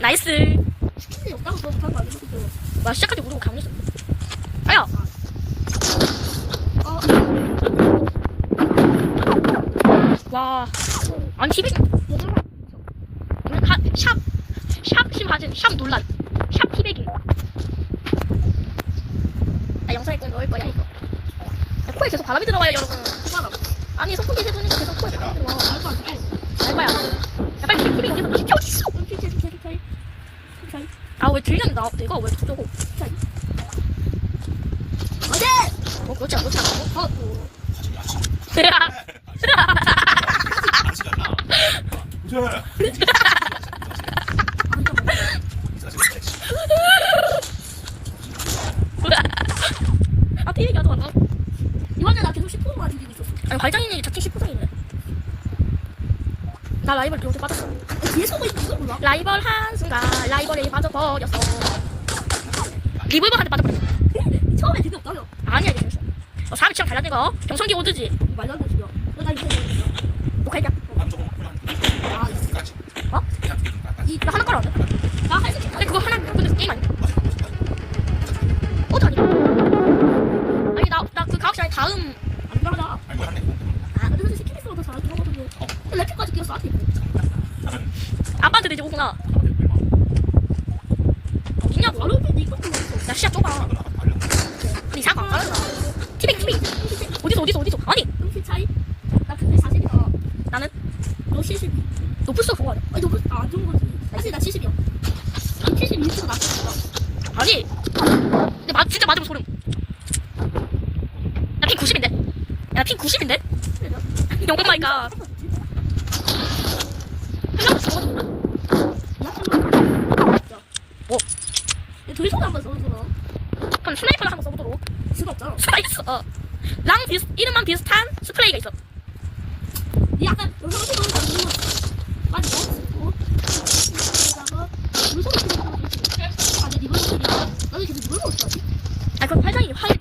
나이스. 스킨이 없다고 저 못한 거 아니야? 그죠? 와 시작할 때 모르고 강했어. 아야. 어, 와. 아니 TV 얘들아. 샵. 샵 심하진 샵 논란. 샵 티백이. 나 영상에 꼭 넣을 거야 이거. 야, 코에 계속 바람이 들어와요 여러분. 아니 선풍기 해보니까 계속 코에 바람이 들어와. 안 돼. 아 왜 들리는 나 내가 왜 저거? 어제! 어 그렇지 그렇지 않아. 어, 어. 아 TV 안 나. 이번에 나 계속 10%만 뒤지고 있었어. 아니 발장인이 자칭 19상이네. 나 라이벌 요새 빠졌어. 거 몰라? 라이벌 한순간 라이벌에 빠져버렸어. 리볼버한테 빠져버렸어. 처음에 되게 없다며. 아니야 이게 재밌어. 어, 취향 달라진 거. 경성기 오드지. 말도 안 돼, 지금. 너나 이거 해야 녹화했냐? 아, 어? 나 하나 깔아. 나 할수 있어. 근데 그거 하나 게임 아니야? 어디 아니야? 아니 나 나그 가학시간에 다음 안 들어가자. 아, 근데 사실 스키니스가 더잘 들어가거든요. 근데 래픽까지 끼었어, 앞에. 아빠한테 되지 오구나. 바로 네 것도 없어. 나 시야 좁아. 근데 이상한 거안 깔았나? 티백 티백. 어디서 어디서 어디서? 아니 음식 차이? 나 근데 40이다. 나는 너 72. 높을 수 없어. 아니, 너 그, 아, 안 좋은 거지. 사실 나 70이야. 72도 낮췄어. 아니. 근데 맞 진짜 맞으면 소름. 나핑 90인데. 야핑 90인데? 오 마이 갓. 둘이 손 한번 써줘라. 그럼 스나이퍼를 한번 써보도록. 수가 없잖아. 수가 있어. 랑 비슷 이름만 비슷한 스프레이가 있어. 니 아까 영상 찍어놓은 거? 어? 그러다가 물소리 들어가고 아, 내 리벌 소리야. 나도 계속 리벌 소리 하지? 아 그럼 활장이 활